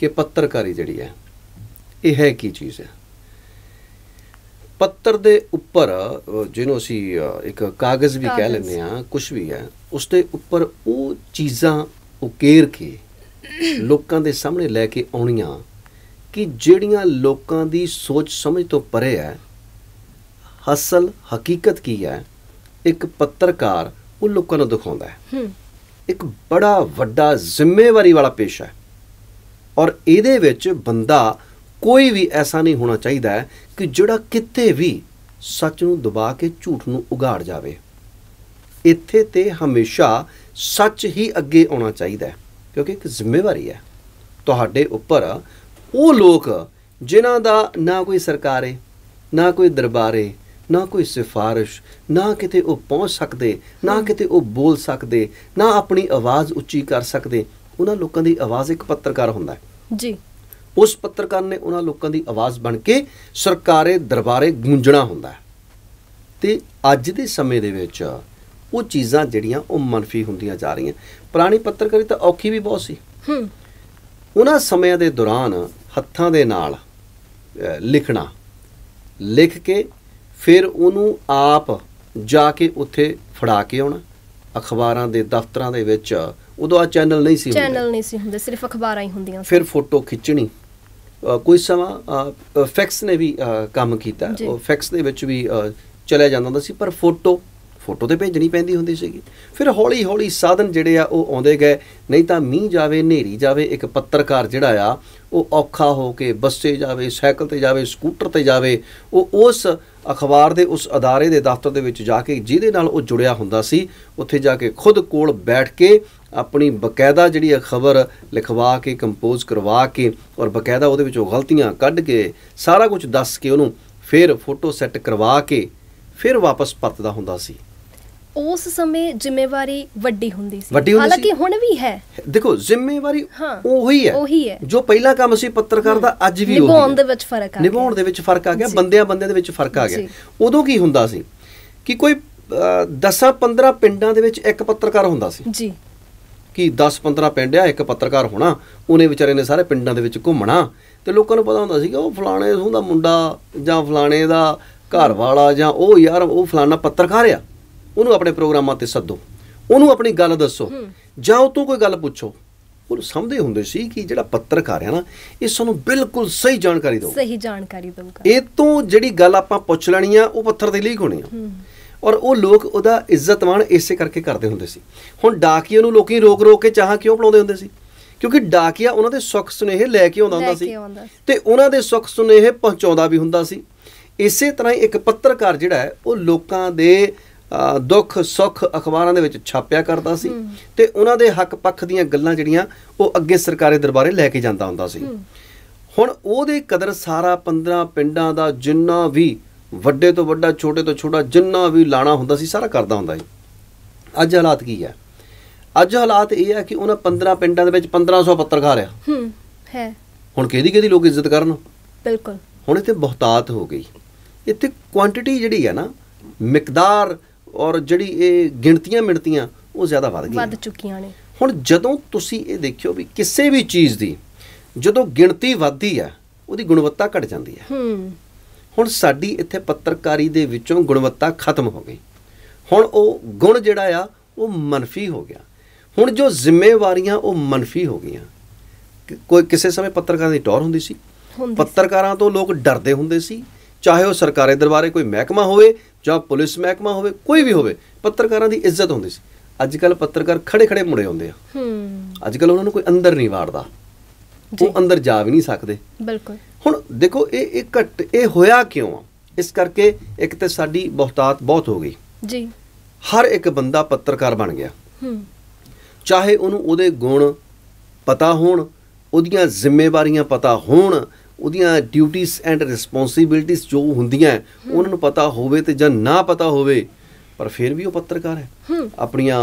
ਕਿ ਪੱਤਰਕਾਰੀ ਜਿਹੜੀ ਹੈ ਇਹ ਹੈ ਕੀ ਚੀਜ਼ ਹੈ? ਪੱਤਰ ਦੇ ਉੱਪਰ ਜਿਹਨੂੰ ਅਸੀਂ ਇੱਕ ਕਾਗਜ਼ ਵੀ ਕਹਿ। ਲੈਂਦੇ ਆ ਕੁਝ ਵੀ ਹੈ ਉਸ ਦੇ ਉੱਪਰ ਉਹ ਚੀਜ਼ਾਂ ਉਕੇਰ ਕੇ ਲੋਕਾਂ ਦੇ ਸਾਹਮਣੇ ਲੈ ਕੇ ਆਉਣੀਆਂ ਕਿ ਜਿਹੜੀਆਂ ਲੋਕਾਂ ਦੀ ਸੋਚ ਸਮਝ ਤੋਂ ਪਰੇ ਹੈ ਅਸਲ ਹਕੀਕਤ ਕੀ ਹੈ? ਇੱਕ ਪੱਤਰਕਾਰ ਉਹ ਲੋਕਾਂ ਨੂੰ ਦਿਖਾਉਂਦਾ ਹੂੰ। ਇੱਕ ਬੜਾ ਵੱਡਾ ਜ਼ਿੰਮੇਵਾਰੀ ਵਾਲਾ ਪੇਸ਼ਾ ਹੈ। ਔਰ ਇਹਦੇ ਵਿੱਚ ਬੰਦਾ ਕੋਈ ਵੀ ਐਸਾ ਨਹੀਂ ਹੋਣਾ ਚਾਹੀਦਾ ਹੈ ਕਿ ਜਿਹੜਾ ਕਿਤੇ ਵੀ ਸੱਚ ਨੂੰ ਦਬਾ ਕੇ ਝੂਠ ਨੂੰ ਉਗਾੜ ਜਾਵੇ। ਇੱਥੇ ਤੇ ਹਮੇਸ਼ਾ ਸੱਚ ਹੀ ਅੱਗੇ ਆਉਣਾ ਚਾਹੀਦਾ ਹੈ ਕਿਉਂਕਿ ਇੱਕ ਜ਼ਿੰਮੇਵਾਰੀ ਹੈ। ਤੁਹਾਡੇ ਉੱਪਰ ਉਹ ਲੋਕ ਜਿਨ੍ਹਾਂ ਦਾ ਨਾ ਕੋਈ ਸਰਕਾਰ ਹੈ ਨਾ ਕੋਈ ਦਰਬਾਰ ਹੈ ਨਾ ਕੋਈ ਸਿਫਾਰਿਸ਼ ਨਾ ਕਿਤੇ ਉਹ ਪਹੁੰਚ ਸਕਦੇ ਨਾ ਕਿਤੇ ਉਹ ਬੋਲ ਸਕਦੇ ਨਾ ਆਪਣੀ ਆਵਾਜ਼ ਉੱਚੀ ਕਰ ਸਕਦੇ ਉਹਨਾਂ ਲੋਕਾਂ ਦੀ ਆਵਾਜ਼ ਇੱਕ ਪੱਤਰਕਾਰ ਹੁੰਦਾ ਹੈ। ਜੀ। ਉਸ ਪੱਤਰਕਾਰ ਨੇ ਉਹਨਾਂ ਲੋਕਾਂ ਦੀ ਆਵਾਜ਼ ਬਣ ਕੇ ਸਰਕਾਰੇ ਦਰਬਾਰੇ ਗੂੰਜਣਾ ਹੁੰਦਾ ਤੇ ਅੱਜ ਦੇ ਸਮੇਂ ਦੇ ਵਿੱਚ ਉਹ ਚੀਜ਼ਾਂ ਜਿਹੜੀਆਂ ਉਹ ਮਨਫੀ ਹੁੰਦੀਆਂ ਜਾ ਰਹੀਆਂ। ਪੁਰਾਣੀ ਪੱਤਰਕਾਰੀ ਤਾਂ ਔਖੀ ਵੀ ਬਹੁਤ ਸੀ। ਹੂੰ। ਉਹਨਾਂ ਸਮਿਆਂ ਦੇ ਦੌਰਾਨ ਹੱਥਾਂ ਦੇ ਨਾਲ ਲਿਖਣਾ ਲਿਖ ਕੇ ਫਿਰ ਉਹਨੂੰ ਆਪ ਜਾ ਕੇ ਉੱਥੇ ਫੜਾ ਕੇ ਆਉਣਾ। ਅਖਬਾਰਾਂ ਦੇ ਦਫ਼ਤਰਾਂ ਦੇ ਵਿੱਚ ਉਦੋਂ ਆ ਚੈਨਲ ਨਹੀਂ ਸੀ ਹੁੰਦੇ। ਚੈਨਲ ਨਹੀਂ ਸੀ ਹੁੰਦੇ ਸਿਰਫ ਅਖਬਾਰਾਂ ਹੀ ਹੁੰਦੀਆਂ ਸੀ ਫਿਰ ਫੋਟੋ ਖਿੱਚਣੀ ਕੋਈ ਸਮਾਂ ਫੈਕਸ ਨੇ ਵੀ ਕੰਮ ਕੀਤਾ। ਉਹ ਫੈਕਸ ਦੇ ਵਿੱਚ ਵੀ ਚਲਿਆ ਜਾਂਦਾ ਹੁੰਦਾ ਸੀ ਪਰ ਫੋਟੋ ਫੋਟੋ ਤੇ ਭੇਜਣੀ ਪੈਂਦੀ ਹੁੰਦੀ ਸੀਗੀ। ਫਿਰ ਹੌਲੀ ਹੌਲੀ ਸਾਧਨ ਜਿਹੜੇ ਆ ਉਹ ਆਉਂਦੇ ਗਏ। ਨਹੀਂ ਤਾਂ ਮੀਂਹ ਜਾਵੇ ਹਨੇਰੀ ਜਾਵੇ ਇੱਕ ਪੱਤਰਕਾਰ ਜਿਹੜਾ ਆ ਉਹ ਔਖਾ ਹੋ ਕੇ ਬੱਸੇ ਜਾਵੇ ਸਾਈਕਲ ਤੇ ਜਾਵੇ ਸਕੂਟਰ ਤੇ ਜਾਵੇ ਉਹ ਉਸ ਅਖਬਾਰ ਦੇ ਉਸ ਅਦਾਰੇ ਦੇ ਦਫ਼ਤਰ ਦੇ ਵਿੱਚ ਜਾ ਕੇ ਜਿਹਦੇ ਨਾਲ ਉਹ ਜੁੜਿਆ ਹੁੰਦਾ ਸੀ ਉੱਥੇ ਜਾ ਕੇ ਖੁਦ ਕੋਲ ਬੈਠ ਕੇ ਆਪਣੀ ਬਕਾਇਦਾ ਜਿਹੜੀ ਖਬਰ ਲਿਖਵਾ ਕੇ ਕੰਪੋਜ਼ ਕਰਵਾ ਕੇ ਔਰ ਬਕਾਇਦਾ ਉਹਦੇ ਵਿੱਚੋਂ ਗਲਤੀਆਂ ਕੱਢ ਕੇ ਸਾਰਾ ਕੁਝ ਦੱਸ ਕੇ ਉਹਨੂੰ ਫਿਰ ਫੋਟੋ ਸੈੱਟ ਕਰਵਾ ਕੇ ਫਿਰ ਵਾਪਸ ਪਰਤਦਾ ਹੁੰਦਾ ਸੀ ਉਸ ਸਮੇਂ ਜ਼ਿੰਮੇਵਾਰੀ ਵੱਡੀ ਹੁੰਦੀ ਸੀ। ਹਾਲਾਂਕਿ ਹੁਣ ਵੀ ਹੈ ਦੇਖੋ ਜ਼ਿੰਮੇਵਾਰੀ ਉਹੀ ਹੈ ਉਹੀ ਹੈ। ਜੋ ਪਹਿਲਾ ਕੰਮ ਸੀ ਪੱਤਰਕਾਰ ਦਾ ਅੱਜ ਵੀ ਉਹੀ ਨਿਭਾਉਣ। ਦੇ ਵਿੱਚ ਫ਼ਰਕ ਆ ਨਿਭਾਉਣ ਗਿਆ। ਦੇ ਵਿੱਚ ਫ਼ਰਕ ਆ ਗਿਆ। ਬੰਦਿਆਂ ਬੰਦਿਆਂ ਦੇ ਵਿੱਚ ਫ਼ਰਕ ਆ ਗਿਆ। ਉਦੋਂ ਕੀ ਹੁੰਦਾ ਸੀ ਕਿ ਕੋਈ 10 15 ਪਿੰਡਾਂ ਦੇ ਵਿੱਚ ਇੱਕ ਪੱਤਰਕਾਰ ਹੁੰਦਾ ਸੀ ਜੀ ਕਿ 10-15 ਪਿੰਡ ਆ ਇੱਕ ਪੱਤਰਕਾਰ ਹੋਣਾ ਉਹਨੇ ਵਿਚਾਰੇ ਨੇ ਸਾਰੇ ਪਿੰਡਾਂ ਦੇ ਵਿੱਚ ਘੁੰਮਣਾ। ਤੇ ਲੋਕਾਂ ਨੂੰ ਪਤਾ ਹੁੰਦਾ ਸੀ ਕਿ ਉਹ ਫਲਾਣੇ ਸੂਹ ਦਾ ਮੁੰਡਾ ਜਾਂ ਫਲਾਣੇ ਦਾ ਘਰ ਵਾਲਾ ਜਾਂ ਉਹ ਯਾਰ ਉਹ ਫਲਾਣਾ ਪੱਤਰਕਾਰ ਆ। ਉਹਨੂੰ ਆਪਣੇ ਪ੍ਰੋਗਰਾਮਾਂ ਤੇ ਸੱਦੋ। ਉਹਨੂੰ ਆਪਣੀ ਗੱਲ ਦੱਸੋ। ਜਾਂ ਉਹ ਤੋਂ ਕੋਈ ਗੱਲ ਪੁੱਛੋ। ਉਹ ਸਮਝਦੇ ਹੁੰਦੇ ਸੀ ਕਿ ਜਿਹੜਾ ਪੱਤਰਕਾਰ ਆ ਨਾ ਇਹ ਸਾਨੂੰ ਬਿਲਕੁਲ ਸਹੀ ਜਾਣਕਾਰੀ ਦਿਓ ਸਹੀ ਜਾਣਕਾਰੀ ਦਊਗਾ। ਇਹ ਤੋਂ ਜਿਹੜੀ ਗੱਲ ਆਪਾਂ ਪੁੱਛ ਲੈਣੀ ਆ ਉਹ ਪੱਥਰ ਤੇ ਲੀਕ ਹੋਣੀ ਆ। ਔਰ ਉਹ ਲੋਕ ਉਹਦਾ ਇੱਜ਼ਤ ਮਾਣ ਇਸੇ ਕਰਕੇ ਕਰਦੇ ਹੁੰਦੇ ਸੀ। ਹੁਣ ਡਾਕੀਏ ਨੂੰ ਲੋਕੀ ਰੋਕ ਰੋਕ ਕੇ ਚਾਹਾਂ ਕਿਉਂ ਬੁਲਾਉਂਦੇ ਹੁੰਦੇ ਸੀ? ਕਿਉਂਕਿ ਡਾਕੀਆ ਉਹਨਾਂ ਦੇ ਸੁੱਖ ਸੁਨੇਹੇ ਲੈ ਕੇ ਆਉਂਦਾ ਹੁੰਦਾ ਸੀ। ਤੇ ਉਹਨਾਂ ਦੇ ਸੁੱਖ ਸੁਨੇਹੇ ਪਹੁੰਚਾਉਂਦਾ ਵੀ ਹੁੰਦਾ ਸੀ। ਇਸੇ ਤਰ੍ਹਾਂ ਹੀ ਇੱਕ ਪੱਤਰਕਾਰ ਜਿਹੜਾ ਹੈ ਉਹ ਲੋਕਾਂ ਦੇ ਦੁੱਖ ਸੁੱਖ ਅਖਬਾਰਾਂ ਦੇ ਵਿੱਚ ਛਾਪਿਆ ਕਰਦਾ ਸੀ ਤੇ ਉਹਨਾਂ ਦੇ ਹੱਕ ਪੱਖ ਦੀਆਂ ਗੱਲਾਂ ਜਿਹੜੀਆਂ ਉਹ ਅੱਗੇ ਸਰਕਾਰੀ ਦਰਬਾਰੇ ਲੈ ਕੇ ਜਾਂਦਾ ਹੁੰਦਾ ਸੀ। ਹੁਣ ਉਹਦੇ ਕਦਰ ਸਾਰਾ 15 ਪਿੰਡਾਂ ਦਾ ਜਿੰਨਾ ਵੀ ਵੱਡੇ ਤੋਂ ਵੱਡਾ ਛੋਟੇ ਤੋਂ ਛੋਟਾ ਜਿੰਨਾ ਵੀ ਲਾਣਾ ਹੁੰਦਾ ਸੀ ਸਾਰਾ ਕਰਦਾ ਹੁੰਦਾ ਸੀ। ਅੱਜ ਹਾਲਾਤ ਕੀ ਹੈ? ਅੱਜ ਹਾਲਾਤ ਇਹ ਹੈ ਕਿ ਉਹਨਾਂ 15 ਪਿੰਡਾਂ ਦੇ ਵਿੱਚ 1500 ਪੱਤਰਕਾਰ ਆ। ਹੂੰ ਹੈ। ਹੁਣ ਕਿਹਦੀ ਕਿਹਦੀ ਲੋਕ ਇੱਜ਼ਤ ਕਰਨ? ਬਿਲਕੁਲ। ਹੁਣ ਇੱਥੇ ਬਹੁਤਾਤ ਹੋ ਗਈ। ਇੱਥੇ ਕੁਆਂਟੀਟੀ ਜਿਹੜੀ ਹੈ ਨਾ ਮਿਕਦਾਰ ਔਰ ਜਿਹੜੀ ਇਹ ਗਿਣਤੀਆਂ ਮਿਣਤੀਆਂ ਉਹ ਜ਼ਿਆਦਾ ਵੱਧ ਗਈਆਂ। ਵੱਧ ਚੁੱਕੀਆਂ ਨੇ। ਹੁਣ ਜਦੋਂ ਤੁਸੀਂ ਇਹ ਦੇਖਿਓ ਵੀ ਕਿਸੇ ਵੀ ਚੀਜ਼ ਦੀ ਜਦੋਂ ਗਿਣਤੀ ਵੱਧਦੀ ਹੈ ਉਹਦੀ ਗੁਣਵੱਤਾ ਘਟ ਜਾਂਦੀ ਹੈ। ਹੂੰ। ਹੁਣ ਸਾਡੀ ਇੱਥੇ ਪੱਤਰਕਾਰੀ ਦੇ ਵਿੱਚੋਂ ਗੁਣਵੱਤਾ ਖਤਮ ਹੋ ਗਈ। ਹੁਣ ਉਹ ਗੁਣ ਜਿਹੜਾ ਆ ਉਹ ਮਨਫੀ ਹੋ ਗਿਆ। ਹੁਣ ਜੋ ਜ਼ਿੰਮੇਵਾਰੀਆਂ ਉਹ ਮਨਫੀ ਹੋ ਗਈਆਂ। ਕੋਈ ਕਿਸੇ ਸਮੇਂ ਪੱਤਰਕਾਰਾਂ ਦੀ ਟੌਰ ਹੁੰਦੀ ਸੀ। ਪੱਤਰਕਾਰਾਂ ਤੋਂ ਲੋਕ ਡਰਦੇ ਹੁੰਦੇ ਸੀ। ਚਾਹੇ ਉਹ ਸਰਕਾਰੀ ਦਰਬਾਰੇ ਕੋਈ ਮਹਿਕਮਾ ਹੋਵੇ ਜਾਂ ਪੁਲਿਸ ਮਹਿਕਮਾ ਹੋਵੇ ਕੋਈ ਵੀ ਹੋਵੇ ਪੱਤਰਕਾਰਾਂ ਦੀ ਇੱਜ਼ਤ ਹੁੰਦੀ ਸੀ। ਅੱਜ ਕੱਲ ਪੱਤਰਕਾਰ ਖੜੇ ਖੜੇ ਮੁੜੇ ਹੁੰਦੇ ਆ। ਹੂੰ। ਅੱਜ ਕੱਲ ਉਹਨਾਂ ਨੂੰ ਕੋਈ ਅੰਦਰ ਨਹੀਂ ਵਾੜਦਾ। ਉਹ ਅੰਦਰ ਜਾ ਵੀ ਨਹੀਂ ਸਕਦੇ। ਬਿਲਕੁਲ। ਹੁਣ ਦੇਖੋ ਇਹ ਇਹ ਘਟ ਇਹ ਹੋਇਆ ਕਿਉਂ ਆ? ਇਸ ਕਰਕੇ ਇੱਕ ਤੇ ਸਾਡੀ ਬਹੁਤਾਤ ਬਹੁਤ ਹੋ ਗਈ। ਜੀ। ਹਰ ਇੱਕ ਬੰਦਾ ਪੱਤਰਕਾਰ ਬਣ ਗਿਆ। ਹੂੰ। ਚਾਹੇ ਉਹਨੂੰ ਉਹਦੇ ਗੁਣ ਪਤਾ ਹੋਣ ਉਹਦੀਆਂ ਜ਼ਿੰਮੇਵਾਰੀਆਂ ਪਤਾ ਹੋਣ ਉਹਦੀਆਂ ਡਿਊਟੀਆਂ ਐਂਡ ਰਿਸਪੌਂਸਿਬਿਲਟੀਆਂ ਜੋ ਹੁੰਦੀਆਂ ਉਹਨਾਂ ਨੂੰ ਪਤਾ ਹੋਵੇ ਤੇ ਜਾਂ ਨਾ ਪਤਾ ਹੋਵੇ ਪਰ ਫਿਰ ਵੀ ਉਹ ਪੱਤਰਕਾਰ ਹੈ। ਆਪਣੀਆਂ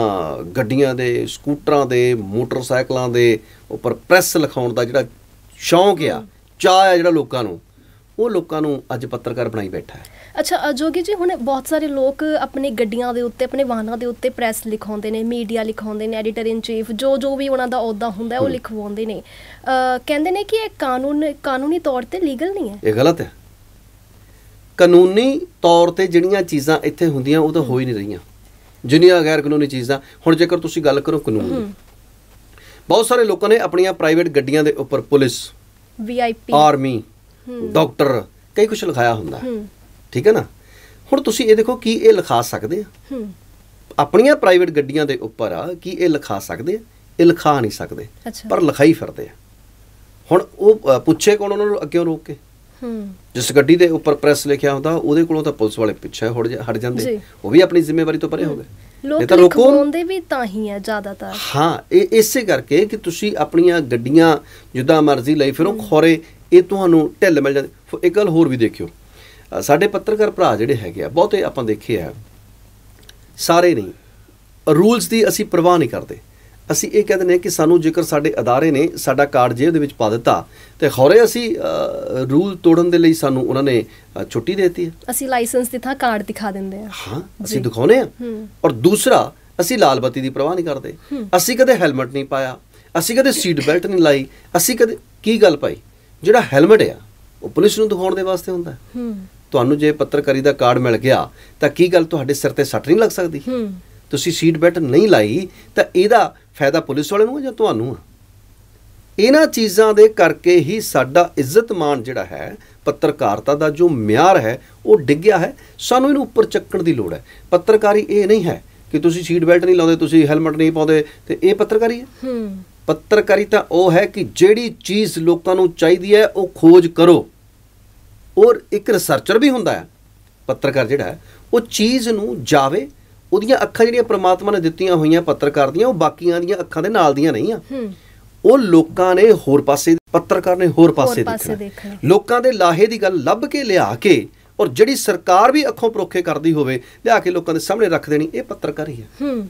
ਗੱਡੀਆਂ ਦੇ ਸਕੂਟਰਾਂ ਦੇ ਮੋਟਰਸਾਈਕਲਾਂ ਦੇ ਉੱਪਰ ਪ੍ਰੈਸ ਲਿਖਾਉਣ ਦਾ ਜਿਹੜਾ ਸ਼ੌਂਕ ਆ ਚਾਹ ਆ ਜਿਹੜਾ ਲੋਕਾਂ ਨੂੰ ਉਹ ਲੋਕਾਂ ਨੂੰ ਅੱਜ ਪੱਤਰਕਾਰ ਬਣਾਈ ਬੈਠਾ ਹੈ। ਅੱਛਾ ਜੋਗੀ ਜੀ ਹੁਣ ਬਹੁਤ ਸਾਰੇ ਲੋਕ ਆਪਣੀ ਗੱਡੀਆਂ ਦੇ ਉੱਤੇ ਆਪਣੇ ਵਾਹਨਾਂ ਦੇ ਉੱਤੇ ਪ੍ਰੈਸ ਲਿਖਾਉਂਦੇ ਨੇ ਮੀਡੀਆ ਲਿਖਾਉਂਦੇ ਨੇ ਐਡੀਟਰ ਇਨ ਚੀਫ ਜੋ ਜੋ ਵੀ ਉਹਨਾਂ ਦਾ ਅਹੁਦਾ ਹੁੰਦਾ ਉਹ ਲਿਖਵਾਉਂਦੇ ਨੇ। ਕਹਿੰਦੇ ਨੇ ਕਿ ਇਹ ਕਾਨੂੰਨ ਕਾਨੂੰਨੀ ਤੌਰ ਤੇ ਲੀਗਲ ਨਹੀਂ ਹੈ। ਇਹ ਗਲਤ ਹੈ। ਕਾਨੂੰਨੀ ਤੌਰ ਤੇ ਜਿਹੜੀਆਂ ਚੀਜ਼ਾਂ ਇੱਥੇ ਹੁੰਦੀਆਂ ਉਹ ਤਾਂ ਹੋ ਹੀ ਨਹੀਂ ਰਹੀਆਂ। ਜਿੰਨੀਆਂ ਗੈਰ ਕਾਨੂੰਨੀ ਚੀਜ਼ਾਂ ਹੁਣ ਜੇਕਰ ਤੁਸੀਂ ਗੱਲ ਕਰੋ ਕਾਨੂੰਨ। ਦੀ ਬਹੁਤ ਸਾਰੇ ਲੋਕਾਂ ਨੇ ਆਪਣੀਆਂ ਪ੍ਰਾਈਵੇਟ ਗੱਡੀਆਂ ਦੇ ਉੱਪਰ ਪੁਲਿਸ ਵੀਆਈਪੀ ਆਰਮੀ ਡਾਕਟਰ ਕਈ ਕੁਝ ਲਿਖਾਇਆ ਹੁੰਦਾ। ਠੀਕ ਹੈ ਨਾ? ਹੁਣ ਤੁਸੀਂ ਇਹ ਦੇਖੋ ਕੀ ਇਹ ਲਿਖਾ ਸਕਦੇ ਆ? ਆਪਣੀਆਂ ਪ੍ਰਾਈਵੇਟ ਗੱਡੀਆਂ ਦੇ ਉੱਪਰ ਆ ਕੀ ਇਹ ਲਿਖਾ ਸਕਦੇ ਆ? ਇਹ ਲਿਖਾ ਨਹੀਂ ਸਕਦੇ। ਪਰ ਲਿਖਾਈ ਫਿਰਦੇ ਆ। ਹੁਣ ਉਹ ਪੁੱਛੇ ਕੌਣ ਉਹਨਾਂ ਨੂੰ ਅੱਗੇ ਰੋਕ ਕੇ? ਹੂੰ ਜਿਸ ਗੱਡੀ ਦੇ ਉੱਪਰ ਪ੍ਰੈਸ ਲਿਖਿਆ ਹੁੰਦਾ ਉਹਦੇ ਕੋਲੋਂ ਤਾਂ ਪੁਲਿਸ ਵਾਲੇ ਪਿੱਛੇ ਹਟ ਜਾਂਦੇ। ਉਹ ਵੀ ਆਪਣੀ ਜ਼ਿੰਮੇਵਾਰੀ ਤੋਂ ਪਰੇ ਹੋ ਗਏ। ਲੋਕ। ਲਿਖਵਾਉਂਦੇ ਵੀ ਤਾਂ ਹੀ ਹੈ ਜ਼ਿਆਦਾਤਰ। ਹਾਂ ਇਹ ਇਸੇ ਕਰਕੇ ਕਿ ਤੁਸੀਂ ਆਪਣੀਆਂ ਗੱਡੀਆਂ ਜਿੱਦਾਂ ਮਰਜ਼ੀ ਲਈ ਫਿਰੋ ਖੋਰੇ ਇਹ ਤੁਹਾਨੂੰ ਢਿੱਲ ਮਿਲ ਜਾਂਦੀ। ਇੱਕ ਗੱਲ ਹੋਰ ਵੀ ਦੇਖਿਓ। ਸਾਡੇ ਪੱਤਰਕਾਰ ਭਰਾ ਜਿਹੜੇ ਹੈਗੇ ਆ ਬਹੁਤੇ ਆਪਾਂ ਦੇਖੇ ਆ। ਸਾਰੇ ਨਹੀਂ। ਰੂਲਸ ਦੀ ਅਸੀਂ ਪਰਵਾਹ ਨਹੀਂ ਕਰਦੇ। ਅਸੀਂ ਇਹ ਕਹਿੰਦੇ ਨੇ ਕਿ ਸਾਨੂੰ ਜੇਕਰ ਸਾਡੇ ਅਦਾਰੇ ਨੇ ਸਾਡਾ ਕਾਰਡ ਜੇਬ ਦੇ ਵਿੱਚ ਪਾ ਦਿੱਤਾ ਤੇ ਖੌਰੇ ਅਸੀਂ ਰੂਲ ਤੋੜਨ ਦੇ ਲਈ ਸਾਨੂੰ ਉਹਨਾਂ ਨੇ ਛੁੱਟੀ ਦੇ ਦਿੱਤੀ ਹੈ। ਅਸੀਂ ਲਾਇਸੈਂਸ ਦੀ ਥਾਂ ਕਾਰਡ ਦਿਖਾ ਦਿੰਦੇ ਆ ਹਾਂ ਅਸੀਂ। ਦਿਖਾਉਨੇ ਆ। ਔਰ ਦੂਸਰਾ ਅਸੀਂ ਲਾਲ ਬੱਤੀ ਦੀ ਪਰਵਾਹ ਨਹੀਂ ਕਰਦੇ। ਅਸੀਂ ਕਦੇ ਹੈਲਮਟ ਨਹੀਂ ਪਾਇਆ ਅਸੀਂ ਕਦੇ ਸੀਟ ਬੈਲਟ ਨਹੀਂ ਲਾਈ ਅਸੀਂ ਕਦੇ ਕੀ ਗੱਲ ਪਾਈ ਜਿਹੜਾ ਹੈਲਮਟ ਆ ਉਹ ਪੁਲਿਸ ਨੂੰ ਦਿਖਾਉਣ ਦੇ ਵਾਸਤੇ ਹੁੰਦਾ ਹੈ। ਤੁਹਾਨੂੰ ਜੇ ਪੱਤਰਕਾਰੀ ਦਾ ਕਾਰਡ ਮਿਲ ਗਿਆ ਤਾਂ ਕੀ ਗੱਲ ਤੁਹਾਡੇ ਸਿਰ ਤੇ ਸੱਟ ਨਹੀਂ ਲੱਗ ਸਕਦੀ? ਤੁਸੀਂ ਸੀਟ ਬੈਲਟ ਨਹੀਂ ਲਾਈ ਤਾਂ ਇਹਦਾ ਫਾਇਦਾ ਪੁਲਿਸ ਵਾਲੇ ਨੂੰ ਜਾਂ ਤੁਹਾਨੂੰ ਆ? ਇਹਨਾਂ ਚੀਜ਼ਾਂ ਦੇ ਕਰਕੇ ਹੀ ਸਾਡਾ ਇੱਜ਼ਤ ਮਾਣ ਜਿਹੜਾ ਹੈ ਪੱਤਰਕਾਰਤਾ ਦਾ ਜੋ ਮਿਆਰ ਹੈ ਉਹ ਡਿੱਗਿਆ ਹੈ। ਸਾਨੂੰ ਇਹਨੂੰ ਉੱਪਰ ਚੱਕਣ ਦੀ ਲੋੜ ਹੈ। ਪੱਤਰਕਾਰੀ ਇਹ ਨਹੀਂ ਹੈ ਕਿ ਤੁਸੀਂ ਸੀਟ ਬੈਲਟ ਨਹੀਂ ਲਾਉਂਦੇ ਤੁਸੀਂ ਹੈਲਮਟ ਨਹੀਂ ਪਾਉਂਦੇ ਤੇ ਇਹ ਪੱਤਰਕਾਰੀ ਹੈ? ਹੂੰ। ਪੱਤਰਕਾਰੀ ਤਾਂ ਉਹ ਹੈ ਕਿ ਜਿਹੜੀ ਚੀਜ਼ ਲੋਕਾਂ ਨੂੰ ਚਾਹੀਦੀ ਹੈ ਉਹ ਖੋਜ ਕਰੋ। ਔਰ ਇੱਕ ਰਿਸਰਚਰ ਵੀ ਹੁੰਦਾ ਹੈ ਪੱਤਰਕਾਰ ਜਿਹੜਾ ਉਹ ਚੀਜ਼ ਨੂੰ ਜਾਵੇ ਉਹਦੀਆਂ ਅੱਖਾਂ ਜਿਹੜੀਆਂ ਪ੍ਰਮਾਤਮਾ ਨੇ ਦਿੱਤੀਆਂ ਹੋਈਆਂ ਪੱਤਰਕਾਰ ਦੀਆਂ ਉਹ ਬਾਕੀਆਂ ਦੀਆਂ ਅੱਖਾਂ ਦੇ ਨਾਲ ਦੀਆਂ ਨਹੀਂ ਆ। ਉਹ ਲੋਕਾਂ ਨੇ ਹੋਰ ਪਾਸੇ ਪੱਤਰਕਾਰ ਨੇ ਹੋਰ ਪਾਸੇ ਦੇਖਣਾ। ਦੇਖਣਾ। ਲੋਕਾਂ ਦੇ ਲਾਹੇ ਦੀ ਗੱਲ ਲੱਭ ਕੇ ਲਿਆ ਕੇ ਔਰ ਜਿਹੜੀ ਸਰਕਾਰ ਵੀ ਅੱਖੋਂ ਪਰੋਖੇ ਕਰਦੀ ਹੋਵੇ ਲਿਆ ਕੇ ਲੋਕਾਂ ਦੇ ਸਾਹਮਣੇ ਰੱਖ ਦੇਣੀ ਇਹ ਪੱਤਰਕਾਰੀ ਹੈ ਹੂੰ।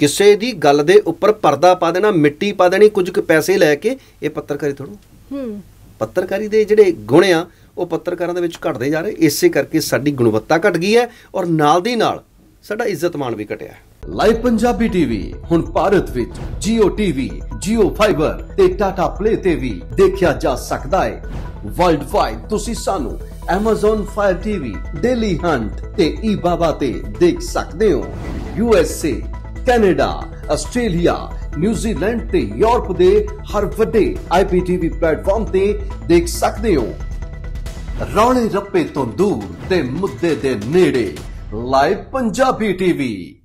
ਕਿਸੇ ਦੀ ਗੱਲ ਦੇ ਉੱਪਰ ਪਰਦਾ ਪਾ ਦੇਣਾ ਮਿੱਟੀ ਪਾ ਦੇਣੀ ਕੁਝ ਕੁ ਪੈਸੇ ਲੈ ਕੇ ਇਹ ਪੱਤਰਕਾਰੀ ਥੋੜੋ ਹੂੰ। ਪੱਤਰਕਾਰੀ ਦੇ ਜਿਹੜੇ ਗੁਣ ਆ ਉਹ ਪੱਤਰਕਾਰਾਂ ਦੇ ਵਿੱਚ ਘਟਦੇ ਜਾ ਰਹੇ ਇਸੇ ਕਰਕੇ ਸਾਡੀ ਗੁਣਵੱਤਾ ਘਟ ਗਈ ਹੈ ਔਰ ਨਾਲ ਦੀ ਨਾਲ ਸਾਡਾ ਇੱਜ਼ਤ ਮਾਣ ਵੀ ਘਟਿਆ। ਲਾਈਵ ਪੰਜਾਬੀ ਟੀਵੀ ਹੁਣ ਭਾਰਤ ਵਿੱਚ Jio TV, Jio Fiber ਤੇ Tata Play ਤੇ ਵੀ ਦੇਖਿਆ ਜਾ ਸਕਦਾ ਹੈ। ਵਰਲਡ ਵਾਈਡ ਤੁਸੀਂ ਸਾਨੂੰ Amazon Fire TV, Daily Hunt ਤੇ eBaba ਤੇ ਦੇਖ ਸਕਦੇ ਹੋ। USA, Canada, Australia, New Zealand ਤੇ ਯੂਰਪ ਦੇ ਹਰ ਵੱਡੇ IPTV ਪਲੇਟਫਾਰਮ ਤੇ ਦੇਖ ਸਕਦੇ ਹੋ। ਰੌਲੇ ਰੱਪੇ ਤੋਂ ਦੂਰ ਤੇ ਮੁੱਦੇ ਦੇ ਨੇੜੇ। Live Punjabi TV